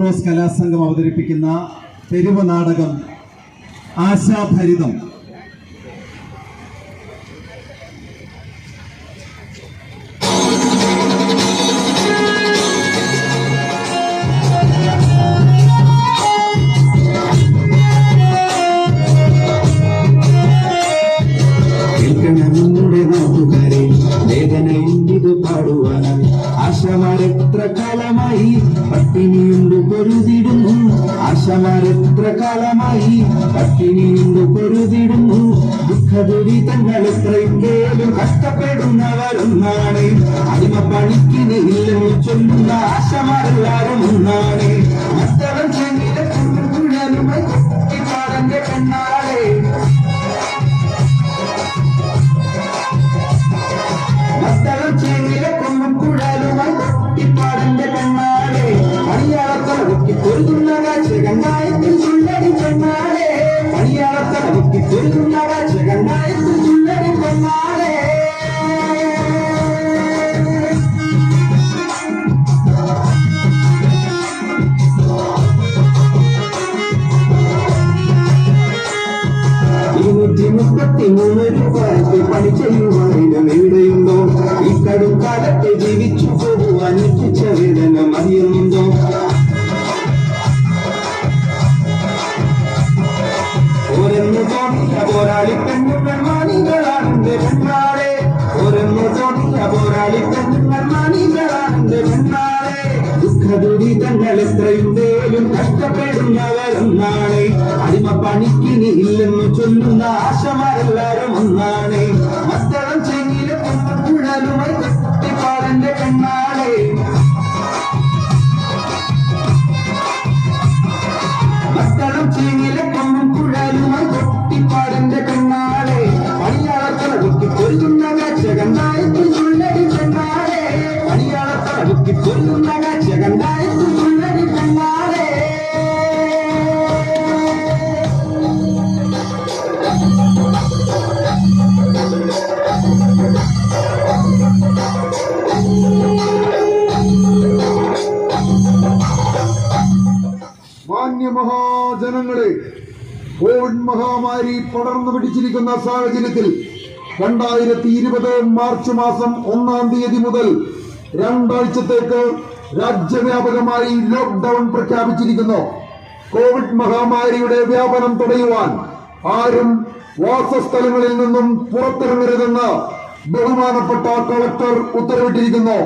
Rose കലാസംഘം അവതരിപ്പിക്കുന്ന തെരുവ് നാടകം ആശാഭരിതം. ആശമാരെത്ര കാലമായി പട്ടിണിയുണ്ട് പൊരുതിടുന്നു. ദുഃഖദുരിതങ്ങൾ എത്രയും കഷ്ടപ്പെടുന്നവരൊന്നാണ്. പണിക്ക് ഇല്ലെന്ന് ചൊല്ലുന്ന ആശമാരെല്ലാരും ഒന്നാണ്. മസ്തവൻ പെണ്ണാളെ പണിയാളത്തളവുക്കി வெங்காயத்தில் உள்ளது சொன்னாலே மணியாளத்தை பெருகும் நகர் ഇല്ലെന്ന് ചൊല്ലുന്ന പിടിച്ചിരിക്കുന്ന സാഹചര്യത്തിൽ രണ്ടായിരത്തി ഇരുപത് മാർച്ച് മാസം ഒന്നാം തീയതി മുതൽ രണ്ടാഴ്ചത്തേക്ക് രാജ്യവ്യാപകമായി ലോക്ക്ഡൌൺ പ്രഖ്യാപിച്ചിരിക്കുന്നു. കോവിഡ് മഹാമാരിയുടെ വ്യാപനം തടയുവാൻ ആരും വാസസ്ഥലങ്ങളിൽ നിന്നും പുറത്തിറങ്ങരുതെന്ന് ബഹുമാനപ്പെട്ട കളക്ടർ ഉത്തരവിട്ടിരിക്കുന്നു.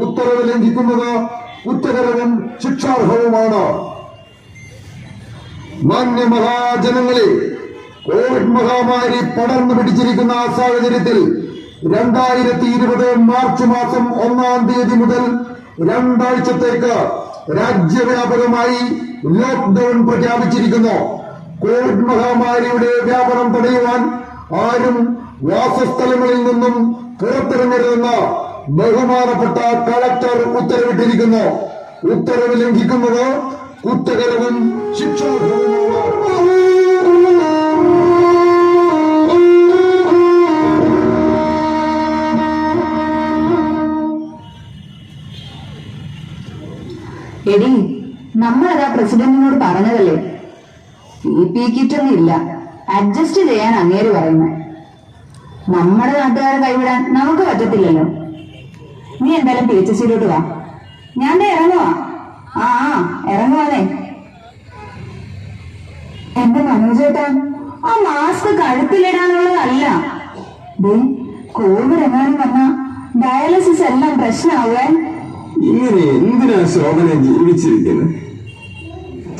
ഉത്തരവ് ലംഘിക്കുന്നത് കുറ്റകരവും ശിക്ഷാർഹവുമാണ്. മാന്യ മഹാജനങ്ങളെ കോവിഡ് മഹാമാരി പടർന്നു പിടിച്ചിരിക്കുന്ന ആ സാഹചര്യത്തിൽ രണ്ടായിരത്തി ഇരുപത് മാർച്ച് മാസം ഒന്നാം തീയതി മുതൽ രണ്ടാഴ്ചത്തേക്ക് രാജ്യവ്യാപകമായി ലോക്ക്ഡൌൺ പ്രഖ്യാപിച്ചിരിക്കുന്നു. കോവിഡ് മഹാമാരിയുടെ വ്യാപനം തടയുവാൻ ആരും വാസസ്ഥലങ്ങളിൽ നിന്നും പുറത്തിറങ്ങരുതെന്ന് ബഹുമാനപ്പെട്ട കളക്ടർ ഉത്തരവിട്ടിരിക്കുന്നു. ഉത്തരവ് ലംഘിക്കുന്നത് കുറ്റകരവും എടി നമ്മളതാ പ്രസിഡന്റിനോട് പറഞ്ഞതല്ലേ? പി പി കിറ്റൊന്നും ഇല്ല അഡ്ജസ്റ്റ് ചെയ്യാൻ അങ്ങേര് പറയുന്നു. നമ്മുടെ നാട്ടുകാരെ കൈവിടാൻ നമുക്ക് പറ്റത്തില്ലല്ലോ. നീ എന്തായാലും പി എച്ച് സിയിലോട്ട് വാ. ഞാൻ ഇറങ്ങുവാ. ആ ആ ഇറങ്ങുവാന്നേ. എന്റെ മനോജേട്ടാ ആ മാസ്ക് കഴുത്തിലിടാനുള്ളതല്ല. കോവിഡ് എങ്ങാനും വന്നാ ഡയാലിസിസ് എല്ലാം പ്രശ്നമാവേ ഇങ്ങനെ എന്തിനാ ശോഭന ജീവിച്ചിരിക്കുന്നത്?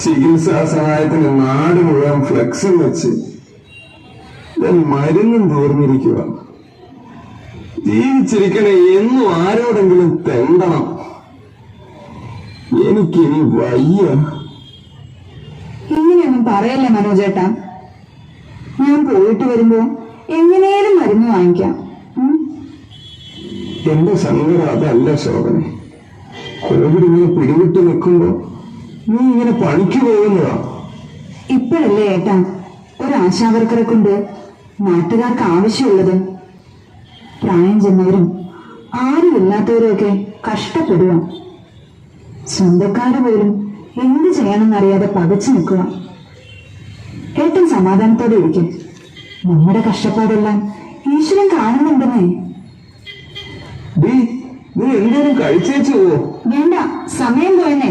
ചികിത്സാ സഹായത്തിന് നാട് മുഴുവൻ ഫ്ലെക്സും വെച്ച് ഞാൻ മരുന്നും തീർന്നിരിക്കുക. ജീവിച്ചിരിക്കണേ എന്നും ആരോടെങ്കിലും തെണ്ടണം. എനിക്കിനി വയ്യ. ഇങ്ങനെയൊന്നും പറയല്ലേ മനോജേട്ടാ? ഞാൻ പോയിട്ട് വരുമ്പോ എങ്ങനെയും മരുന്ന് വാങ്ങിക്കാം? എന്റെ സങ്കടം അതല്ല ശോഭന. കോവിഡ് ഇങ്ങനെ പിടിവിട്ട് നിൽക്കുമ്പോ നീ ഇങ്ങനെ പണിക്ക് പോകുന്നതാ. ഇപ്പോഴല്ലേ ഏട്ടാ? ഒരു ആശാവർക്കറെ കൊണ്ട് നാട്ടുകാർക്ക് ആവശ്യമുള്ളത്. പ്രായം ചെന്നവരും ആരുമില്ലാത്തവരും ഒക്കെ കഷ്ടപ്പെടുക. സ്വന്തക്കാര് പോലും എന്ത് ചെയ്യണമെന്നറിയാതെ പകച്ചു നിൽക്കുക. ഏട്ടൻ സമാധാനത്തോടെ ഇരിക്കും. നമ്മുടെ കഷ്ടപ്പാടെല്ലാം ഈശ്വരൻ കാണുന്നുണ്ടെന്നേ. നീ എന്തേലും കഴിച്ചേച്ചു വേണ്ട സമയം പോയെന്നേ.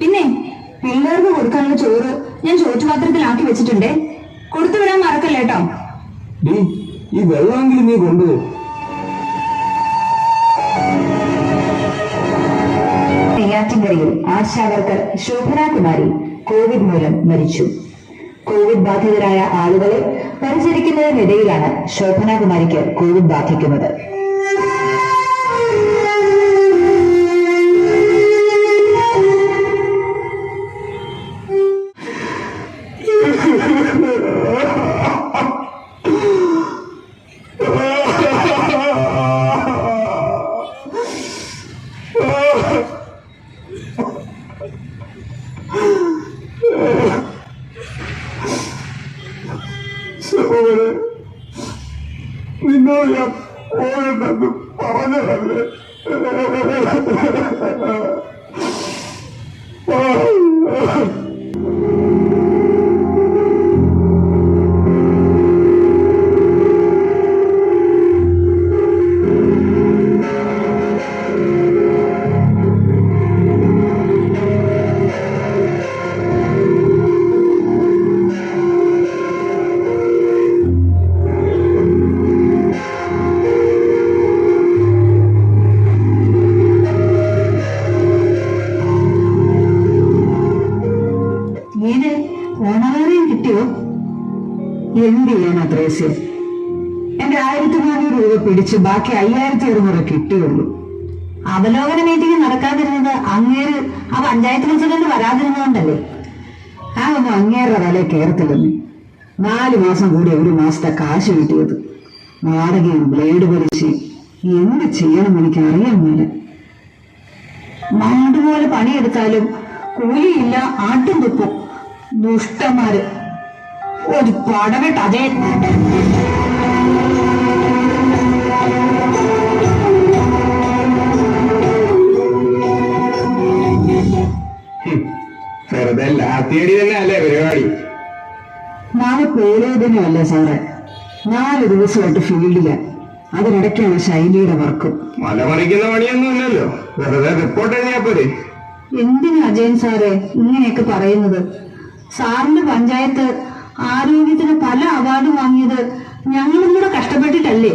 പിന്നെ പിള്ളേർക്ക് കൊടുക്കാനുള്ള ചോറ് ഞാൻ ചോറ്റുപാത്രത്തിലാക്കി വെച്ചിട്ടുണ്ടേ. കൊടുത്തു വിടാൻ മറക്കല്ലേ കേട്ടോ ഈ വെള്ളമെങ്കിലും നീ കൊണ്ടുപോ. നെയ്യാറ്റിൻകരയിൽ ആശാവർക്കർ ശോഭനാകുമാരി കോവിഡ് മൂലം മരിച്ചു. കോവിഡ് ബാധിതരായ ആളുകളെ പരിചരിക്കുന്നതിനിടയിലാണ് ശോഭനാകുമാരിക്ക് കോവിഡ് ബാധിക്കുന്നത്. Бога ബാക്കി അയ്യായിരത്തി അറുന്നൂറ് കിട്ടിയുള്ളൂ. അവലോകന മീറ്റിംഗ് നടക്കാതിരുന്നത് അങ്ങേര് ആ പഞ്ചായത്ത് പ്രസിഡന്റ് വരാതിരുന്നതുകൊണ്ടല്ലേ? ആ ഒന്നും അങ്ങേരുടെ വില കയറത്തില്ലെന്ന് നാല് മാസം കൂടി ഒരു മാസത്തെ കാശ് കിട്ടിയത്. വാടകയും ബ്ലേഡ് വലിച്ച് എന്ത് ചെയ്യണം എനിക്ക് അറിയാൻ മേല നാടുപോലെ പണിയെടുത്താലും കൂലിയില്ല ആട്ടും തുപ്പും. ദുഷ്ടന്മാര്. ഒരു പടവെട്ട് അതേ വെറുതെ ലാത്തിയടി തന്നെ അല്ലേ പരിപാടി? നാളെ പേരേദിനമല്ലേ സാറേ? നാല് ദിവസമായിട്ട് ഫീൽഡില്ല അതിനിടയ്ക്കാണ് ശൈലിയുടെ വർക്കും. മലമറിക്കുന്ന പണിയൊന്നും ഇല്ലല്ലോ. വെറുതെ റിപ്പോർട്ട് എഴുതിയാ പോരെ. എന്തിനാ അജയൻ സാറേ ഇങ്ങനെയൊക്കെ പറയുന്നത്? സാറിന്റെ പഞ്ചായത്ത് ആരോഗ്യത്തിന് പല അവാർഡും വാങ്ങിയത് ഞങ്ങളും കൂടെ കഷ്ടപ്പെട്ടിട്ടല്ലേ?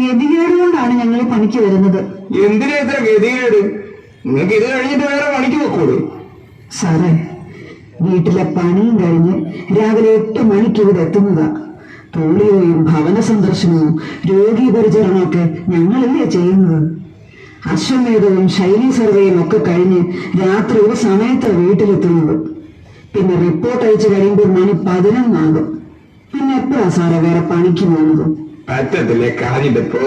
ഗതികേട് കൊണ്ടാണ് ഞങ്ങൾ പണിക്ക് വരുന്നത്. എന്തിനാ ഇത്ര ഗതികേട്? നിങ്ങൾക്ക് ഇത് കഴിഞ്ഞിട്ട് വേറെ പണിക്ക് വെക്കൂടെ സാറേ വീട്ടിലെ പണിയും കഴിഞ്ഞ് രാവിലെ എട്ട് മണിക്ക് ഇവിടെ എത്തുന്നതാ. പോളിയോയും ഭവന സന്ദർശനവും രോഗീ പരിചരണവും ഒക്കെ ഞങ്ങളല്ലേ ചെയ്യുന്നത്. അശ്വമേധവും ശൈലി സർവേയും ഒക്കെ കഴിഞ്ഞ് രാത്രി ഒരു സമയത്ത് വീട്ടിലെത്തുന്നത്. പിന്നെ റിപ്പോർട്ട് അയച്ചു കഴിയുമ്പോൾ മണി പതിനൊന്നാകും. പിന്നെ എപ്പോഴാ സാറേ വേറെ പണിക്ക് പോകുന്നത്? പറ്റത്തില്ലേ കാഞ്ഞിട്ടിപ്പോ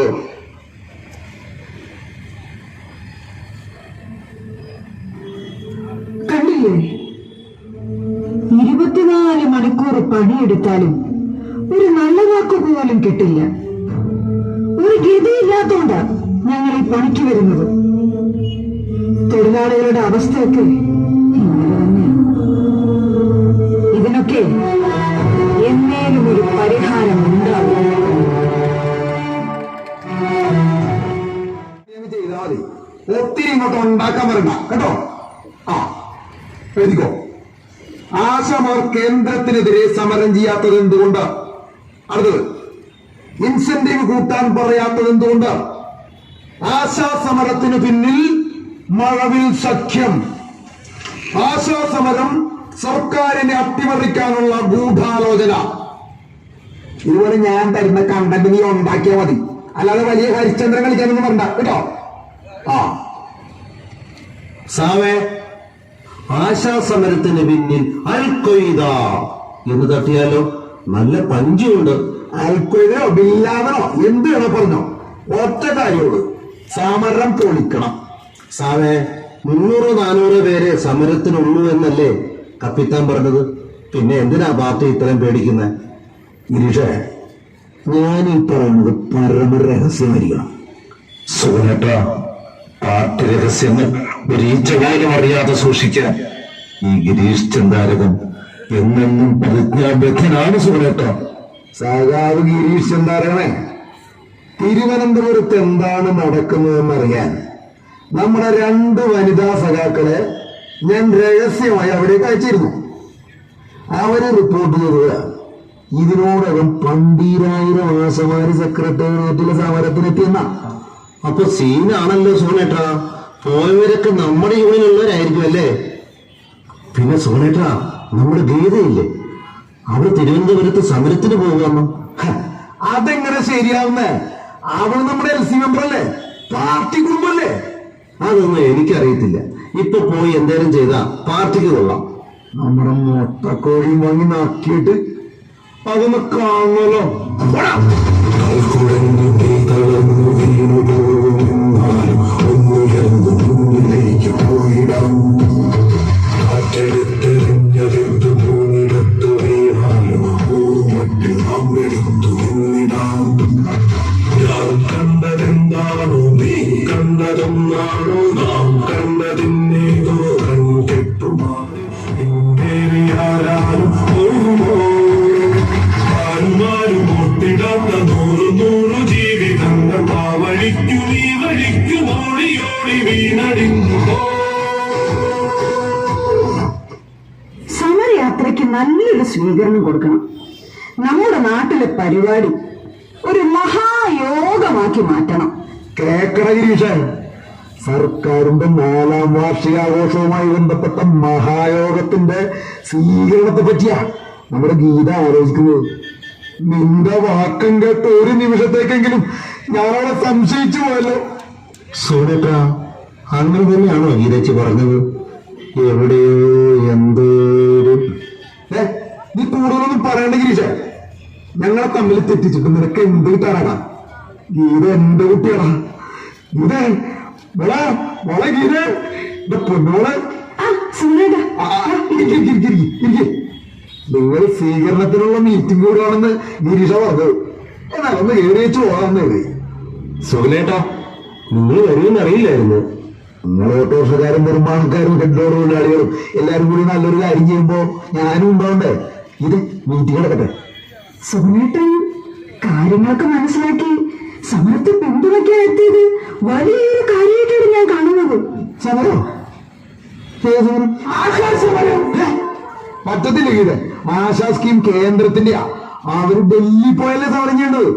പണിയെടുത്താലും ഒരു നല്ല വാക്ക് പോലും കിട്ടില്ല. ഒരു ഗതിയില്ലാത്തോണ്ടാ ഞങ്ങൾ ഈ പണിക്ക് വരുന്നത്. തൊഴിലാളികളുടെ അവസ്ഥയൊക്കെ ഇതിനൊക്കെ എന്നേലും ഒരു പരിഹാരം ഉണ്ടാകും ഒത്തിരി ഇങ്ങോട്ട് ഉണ്ടാക്കാൻ വരണ്ട കേട്ടോ? ആ എഴുതിക്കോ. ആശമാർ കേന്ദ്രത്തിനെതിരെ സമരം ചെയ്യാത്തത് എന്തുകൊണ്ട് അടുത്തത് ഇൻസെന്റീവ് കൂട്ടാൻ പറയാത്തത് എന്തുകൊണ്ട് ആശാ സമരത്തിന് പിന്നിൽ മഴവിൽ സഖ്യം. ആശാ സമരം സർക്കാരിനെ അട്ടിമറിക്കാനുള്ള ഗൂഢാലോചന. ഇതുപോലെ ഞാൻ തരുന്ന കണ്ടന്റ് നീ ഉണ്ടാക്കിയാൽ മതി. അല്ലാതെ വലിയ ഹരിശ്ചന്ദ്രൻ കളിക്കാനൊന്നും വേണ്ട കേട്ടോ? ആ. സാവേ ആശാസമരത്തിന് പിന്നിൽ അൽക്കൊയ്ത എന്ന് തട്ടിയാലോ? നല്ല പഞ്ചുണ്ട് അൽക്കൊയ്തോ ബില്ലാവനോ എന്ത് വേണോ പറഞ്ഞോ. ഒറ്റ കാര്യമുള്ളൂ. സമരം പൊളിക്കണം. സാവേ മുന്നൂറ് നാനൂറ് പേരെ സമരത്തിനുള്ളൂ എന്നല്ലേ കപ്പിത്താൻ പറഞ്ഞത്? പിന്നെ എന്തിനാ പാർട്ടി ഇത്രയും പേടിക്കുന്നത് ഗിരീഷേ ഞാൻ ഈ പറയുന്നത് പരമരഹസ്യമായിരിക്കണം. സുഖനേട്ടാ പാർട്ടി രഹസ്യങ്ങൾ ഒരു ഈച്ച പോലും അറിയാതെ സൂക്ഷിക്കാൻ ഈ ഗിരീഷ് ചന്ദാരകൻ എന്നെന്നും പ്രതിജ്ഞാബദ്ധനാണ് സുഖേട്ട സാഗാവ് ഗിരീഷ് ചന്ദാരകണേ തിരുവനന്തപുരത്ത് എന്താണ് നടക്കുന്നതെന്ന് അറിയാൻ നമ്മുടെ രണ്ട് വനിതാ സഖാക്കളെ ഞാൻ രഹസ്യമായി അവിടേക്ക് അയച്ചിരുന്നു. അവർ റിപ്പോർട്ട് ചെയ്തത് ഇതിനോടകം പന്തീരായിരം ആശമാരി സെക്രട്ടേറിയറ്റിലെ സമരത്തിനെത്തിയെന്ന അപ്പൊ സീനാണല്ലോ സോണേട്ടാ. പോയവരൊക്കെ നമ്മുടെ യൂണിയനുള്ളവരായിരിക്കും അല്ലേ പിന്നെ സോണേട്ടാ നമ്മുടെ ഗീതയില്ലേ? അവൾ തിരുവനന്തപുരത്ത് സമരത്തിന് പോകുന്നു അതെങ്ങനെ ശരിയാവുന്നേ? അവൾ നമ്മുടെ എൽ സി മെമ്പർ അല്ലേ പാർട്ടി കുടുംബല്ലേ? അതൊന്നും എനിക്കറിയത്തില്ല. ഇപ്പൊ പോയി എന്തേലും ചെയ്താ പാർട്ടിക്ക് കൊള്ളാം. നമ്മുടെ മൊട്ടക്കോഴിയും വാങ്ങി നക്കിയിട്ട് അതൊന്ന് കാണുമല്ലോ കണ്ടതെന്താണോ നീ കണ്ടതെന്നാണോ നാം കണ്ടതിന്നേതോ സ്വീകരണം കൊടുക്കണം. നമ്മുടെ നാട്ടിലെ പരിപാടി ഒരു മഹായോഗമാക്കി മാറ്റണം. കേക്കണ സർക്കാരിന്റെ നാലാം വാർഷികാഘോഷവുമായി ബന്ധപ്പെട്ട മഹായോഗത്തിന്റെ സ്വീകരണത്തെ പറ്റിയാ നമ്മുടെ ഗീത ആലോചിക്കുന്നത്. നിന്റെ വാക്കം കേട്ട് ഒരു നിമിഷത്തേക്കെങ്കിലും ഞാനവിടെ സംശയിച്ചു പോയല്ലോ. സോണേട്ടാ അങ്ങനെ തന്നെയാണോ ഗീതച്ചി പറഞ്ഞത്? എവിടെയോ എന്തോ ഏ നീ കൂടുതലൊന്നും പറയണ്ട ഗിരീഷ ഞങ്ങളെ തമ്മിൽ തെറ്റിച്ചിട്ട് നിനക്ക് എന്ത് കിട്ടാനാടാ? ഗീത എന്റെ കുട്ടിയാടാ? ഗീത മോളെ വളെ ഗീത എന്റെ പൊന്നോളെ. നിങ്ങൾ സ്വീകരണത്തിനുള്ള മീറ്റിംഗ് കൂടാണെന്ന് ഗിരീഷ പറഞ്ഞത് എന്നാൽ ഒന്ന് വെച്ച് പോകാമെന്ന് സുഖലേട്ടാ നിങ്ങൾ വരുമെന്ന് അറിയില്ലായിരുന്നു. നിങ്ങൾ ഓട്ടോറിക്ഷക്കാരും നിർമ്മാണക്കാരും ഹെഡ്ലോഡ് തൊഴിലാളികളും എല്ലാരും കൂടി നല്ലൊരു കാര്യം ചെയ്യുമ്പോ ഞാനും ഉണ്ടാവണ്ടേ? ഇത് നടക്കട്ടെ സുനേട്ടൻ കാര്യങ്ങളൊക്കെ മനസ്സിലാക്കി സമരത്തെ പിന്തുണയ്ക്കാൻ എത്തിയത് വലിയൊരു കാര്യമായിട്ടാണ് ഞാൻ കാണുന്നത്. സമരോ? സമരം? പറ്റത്തില്ല ഗീത ആശാ സ്കീം കേന്ദ്രത്തിന്റെയാ. അവർ ഡൽഹി പോയല്ലേ സമരം ചെയ്യേണ്ടത്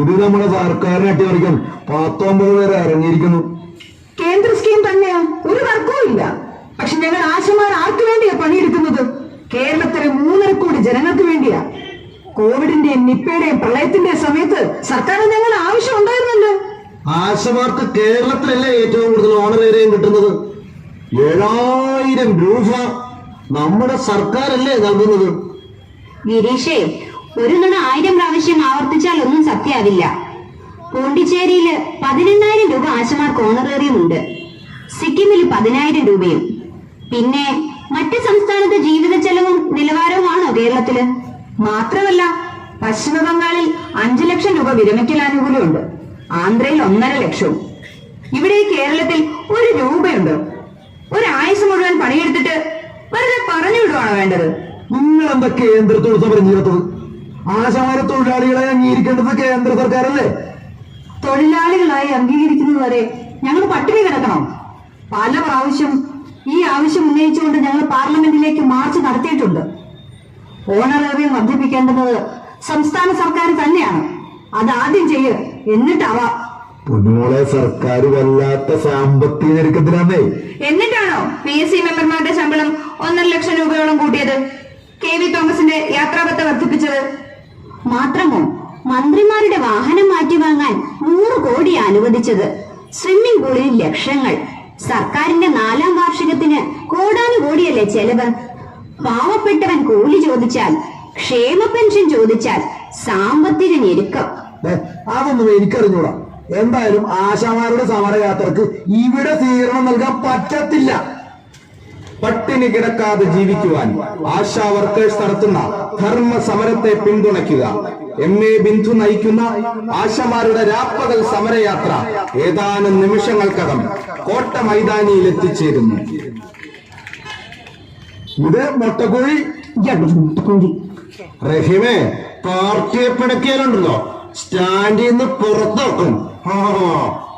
ഇത് നമ്മുടെ സർക്കാരിനെ അട്ടിമറിക്കാൻ പത്തൊമ്പത് പേരെ ഇറങ്ങിയിരിക്കുന്നു. കേന്ദ്ര സ്കീം തന്നെയാ. ഒരു തർക്കവും ഇല്ല. പക്ഷെ ഞങ്ങൾ ആശമാർ ആർക്കു വേണ്ടിയാ പണിയെടുക്കുന്നത്? കേരളത്തിലെ മൂന്നര കോടി ജനങ്ങൾക്ക് വേണ്ടിയാ. കോവിഡിന്റെയും നിപ്പയുടെയും പ്രളയത്തിന്റെയും സമയത്ത് സർക്കാർ ഞങ്ങൾ ആവശ്യം ഉണ്ടായിരുന്നല്ലോ ആശമാർക്ക് കേരളത്തിലല്ലേ ഏറ്റവും കൂടുതൽ ഓണറേറിയം കിട്ടുന്നത്? ഏഴായിരം രൂപ നമ്മുടെ സർക്കാരല്ലേ നൽകുന്നത്? ഗിരീഷേ ഒരു നുണ ആയിരം പ്രാവശ്യം ആവർത്തിച്ചാൽ ഒന്നും സത്യാവില്ല പോണ്ടിച്ചേരിയിൽ പതിനെണ്ണായിരം രൂപ ആശമാർക്ക് ഓണറേറിയം ഉണ്ട്. സിക്കിമിൽ പതിനായിരം രൂപയും. പിന്നെ മറ്റ് സംസ്ഥാനത്തെ ജീവിത ചെലവും നിലവാരവുമാണോ കേരളത്തിൽ. മാത്രമല്ല പശ്ചിമ ബംഗാളിൽ അഞ്ചു ലക്ഷം രൂപ വിരമിക്കൽ ആനുകൂല്യമുണ്ട്. ആന്ധ്രയിൽ ഒന്നര ലക്ഷവും. ഇവിടെ കേരളത്തിൽ ഒരു രൂപയുണ്ടോ. ഒരായുസ് മുഴുവൻ പണിയെടുത്തിട്ട് വെറുതെ പറഞ്ഞു വിടുവാണോ വേണ്ടത്? നിങ്ങൾ എന്താ കേന്ദ്രത്തോട് സമരം ചെയ്യാത്തത് ആശാമാര തൊഴിലാളികളെ അംഗീകരിക്കേണ്ടത് കേന്ദ്ര സർക്കാരല്ലേ? തൊഴിലാളികളായി അംഗീകരിക്കുന്നത് വരെ ഞങ്ങൾ പട്ടിണി കിടക്കണം. പല പ്രാവശ്യം ഈ ആവശ്യം ഉന്നയിച്ചുകൊണ്ട് ഞങ്ങൾ പാർലമെന്റിലേക്ക് മാർച്ച് നടത്തിയിട്ടുണ്ട്. ഓണറേറിയം വർദ്ധിപ്പിക്കേണ്ടത് സംസ്ഥാന സർക്കാർ തന്നെയാണ്. അത് ആദ്യം ചെയ്യ് എന്നിട്ടാവാം പൊന്നുമോളെ സർക്കാർ വല്ലാത്ത സാമ്പത്തിക ഞെരുക്കത്തിലാന്നേ. എന്നിട്ടാണോ പി എസ് സി മെമ്പർമാരുടെ ശമ്പളം ഒന്നര ലക്ഷം രൂപയോളം കൂട്ടിയത്? കെ വി തോമസിന്റെ യാത്രാപത്ത വർദ്ധിപ്പിച്ചത്? മാത്രമോ മന്ത്രിമാരുടെ വാഹനം മാറ്റി വാങ്ങാൻ നൂറ് കോടി അനുവദിച്ചത്. സ്വിമ്മിംഗ് പൂളിൽ ലക്ഷങ്ങൾ. സർക്കാരിന്റെ നാലാം വാർഷികത്തിന് കോടാനുകോടിയല്ലേ ചെലവ്? പാവപ്പെട്ടവൻ കൂലി ചോദിച്ചാൽ ക്ഷേമ പെൻഷൻ ചോദിച്ചാൽ സാമ്പത്തിക ഞെരുക്കം. അതൊന്നും എനിക്കറിഞ്ഞൂടാ. എന്തായാലും ആശാമാരുടെ സമരയാത്രക്ക് ഇവിടെ സ്വീകരണം നൽകാൻ പറ്റത്തില്ല. പട്ടിണി കിടക്കാതെ ജീവിക്കുവാൻ ആശാ വർക്കേഴ്സ് നടത്തുന്ന ധർമ്മ സമരത്തെ പിന്തുണയ്ക്കുക. എം. എ. ബിന്ദു നയിക്കുന്ന ആശമാരുടെ രാപ്പകൽ സമരയാത്ര ഏതാനും നിമിഷങ്ങൾക്കകം കോട്ട മൈതാനിയിൽ എത്തിച്ചേരുന്നു. ഇത് മുട്ടക്കുഴി റഹീമേ പാർട്ടിയെ പിണക്കിയാലുണ്ടല്ലോ സ്റ്റാൻഡിൽ നിന്ന് പുറത്തോക്കും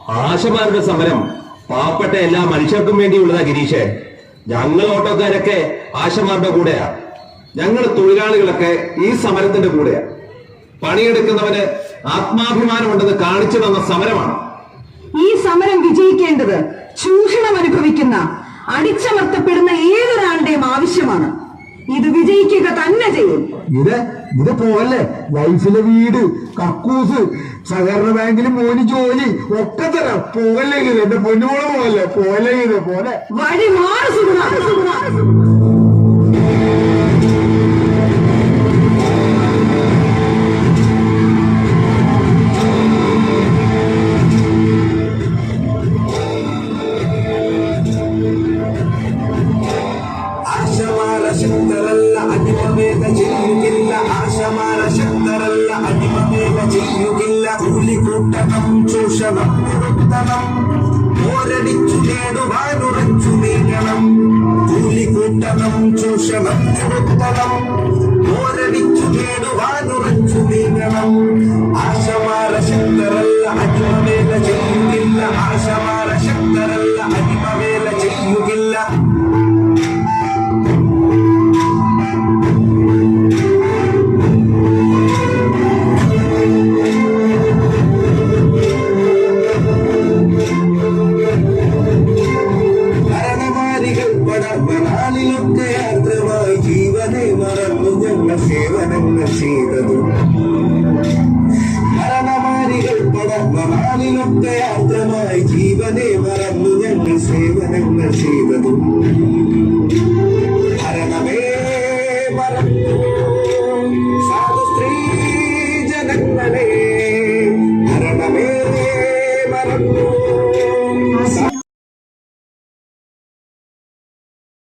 ആശമാരുടെ സമരം പാവപ്പെട്ട എല്ലാ മനുഷ്യർക്കും വേണ്ടിയുള്ളതാ ഗിരീഷേ. ഞങ്ങൾ ഓട്ടോക്കാരൊക്കെ ആശമാരുടെ കൂടെയാ. ഞങ്ങൾ തൊഴിലാളികളൊക്കെ ഈ സമരത്തിന്റെ കൂടെയാ. പണിയെടുക്കുന്നവന് ആത്മാഭിമാനം ഉണ്ടെന്ന് കാണിച്ചു തന്ന സമരമാണ്. ഈ സമരം വിജയിക്കേണ്ടത് ചൂഷണം അനുഭവിക്കുന്ന അടിച്ചമർത്തപ്പെടുന്ന ഏതൊരാളുടെയും ആവശ്യമാണ്. ഇത് വിജയിക്കുക തന്നെ ചെയ്യും. ഇത് ഇത് പോലെ വൈഫിലെ വീട് കക്കൂസ് സഹകരണ ബാങ്കിൽ മോന് ജോലി ഒക്കെ തരാം. പോകല്ലേ ഇത് എന്റെ പൊന്നുമോൾ പോവല്ലേ? പോവല്ലേ ഇത് പോലെ. വഴി മാറി നിർത്തണം പോരടിച്ചു നേടുവാനുറച്ചു നീങ്ങണം. കൂലിക്കൂട്ടണം ചൂഷണം നിർത്തണം പോരടിച്ചു നേടുവാനുറച്ചു നീങ്ങണം.